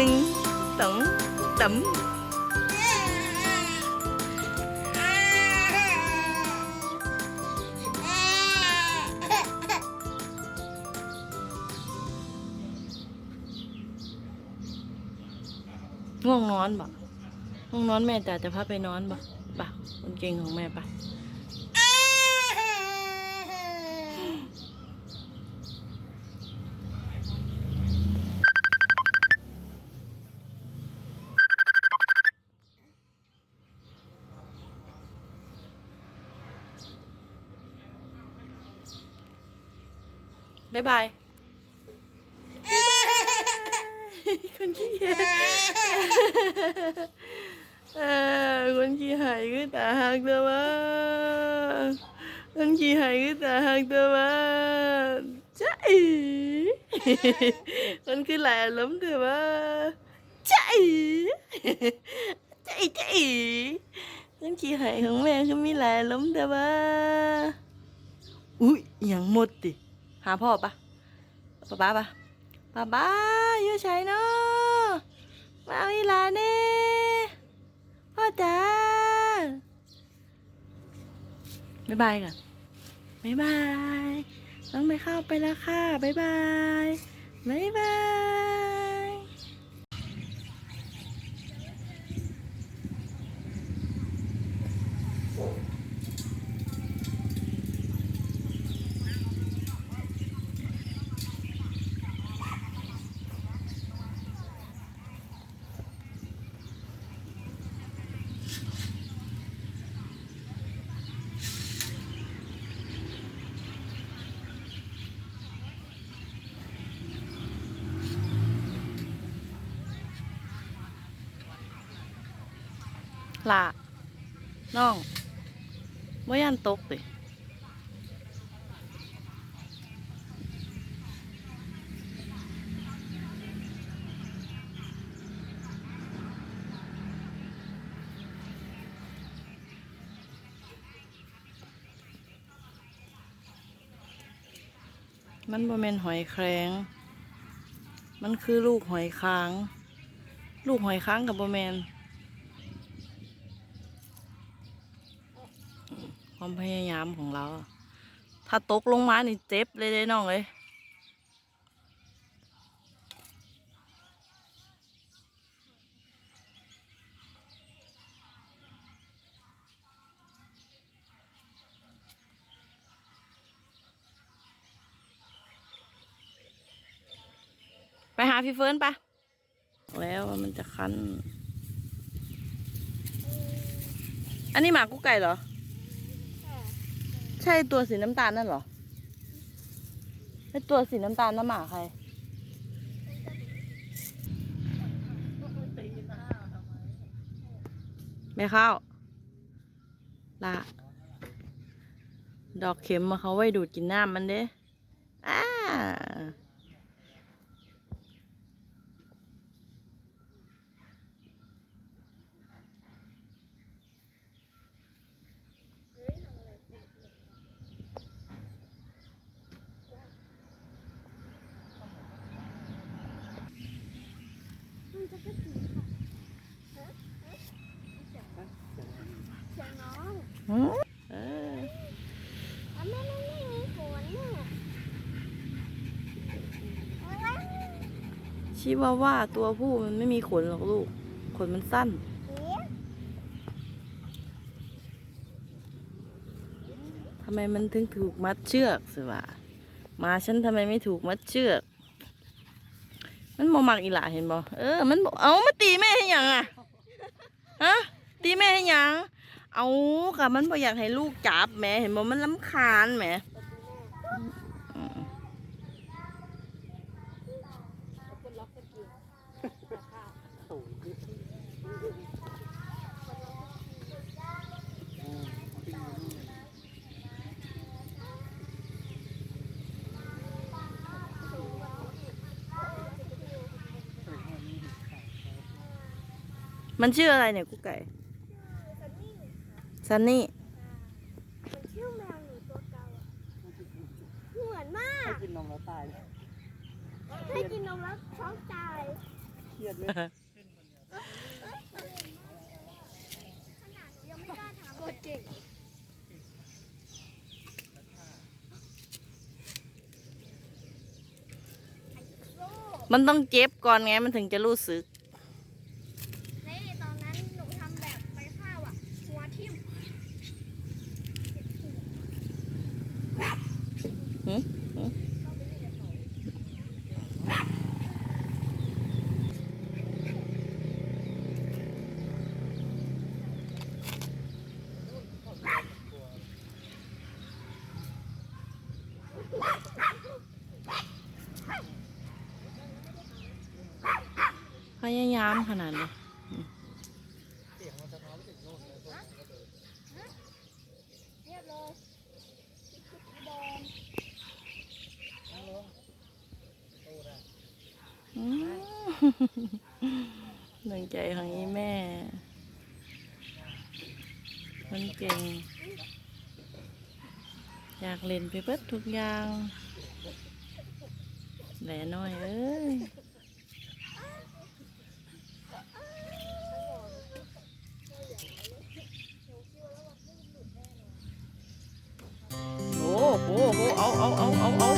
หนึ่งสองสามง่วงนอนบ่ง่วงนอนแม่จ๋าจะพาไปนอนบ่ป่ะคนเก่งของแม่ป่ะ บ๊ายบายคนขี้เกียจเออคนขี้หายคือตาหักเด้อวะคนขี้หายคือตาหักเด้อวะจ้าอีคนคือหลายอารมณ์เด้อวะจ้าอีจ้าอีจ้าอีคนขี้หายของแม่คือมีหลายอารมณ์เด้อวอุ้ยย่างหมดติาพ่อปะป๊าป๊าปะป๊าป๊าอยู่ใช่เนาะมาเอาอีหลาเน่พ่อจ๋าบ๊ายบายก่อนบ๊ายบาย ต้องไปเข้าไปแล้วค่ะบ๊ายบายบ๊ายบายห ล่าน้องไม่ยันตกติมันบ่แม่นหอยแครงมันคือลูกหอยค้าง ลูกหอยค้างกับบ่แมน ความพยายามของเรา ถ้าตกลงมานี่เจ็บเลยเด้น้องเลยไปหาพี่เฟิร์นปะแล้วมันจะคัน อันนี้หมากุ๊กไก่เหรอ ใช่ตัวสีน้ำตาลนั่นเหรอไอตัวสีน้ำตาลน้ำหมาใคร ไม่เข้า ละ ดอกเข็มมาเขาไว้ดูดกินน้ำมันเด้อ่า หืมเออแม่ไม่ไม่มีฝนเนี่ยชิวาว่าตัวผู้มันไม่มีขนหรอกลูก ขนมันสั้น ทำไมมันถึงถูกมัดเชือกสิวะมาฉันทำไมไม่ถูกมัดเชือก มันบ่มักอีหล่าเห็นบ่เออมันบ่เอามาตีแม่ให้หยังอะฮะตีแม่ให้หยังเอาค่ะมันบ่อยากให้ลูกจับแหม่เห็นบ่มันลำคาญแหม มันชื่ออะไรเนี่ยกุ๊กไก่ซันนี่ซันนี่มันชื่อแมวหนูตัวเก่าอะเหมือนมากกินนมแล้วตายให้กินนมแล้วท้องตายเครียดเลยขนาดหนูยังไม่กล้าถามตัวเก่งโซ่มันต้องเจ็บก่อนไงมันถึงจะรู้สึก นี่ตอนนั้นหนูทำแบบไปข้าวอะ หัวทิ่ม หืมหืม พยายามขนาดนี้ เรียบเลยบอล อืม หนึ่งใจของอีแม่ มันเก่ง อยากเล่นไปเบิดทุกอย่างแหล่น้อยเอ้ยโอ้โหโหเอาเอาเอาเอาเอาเอาเอา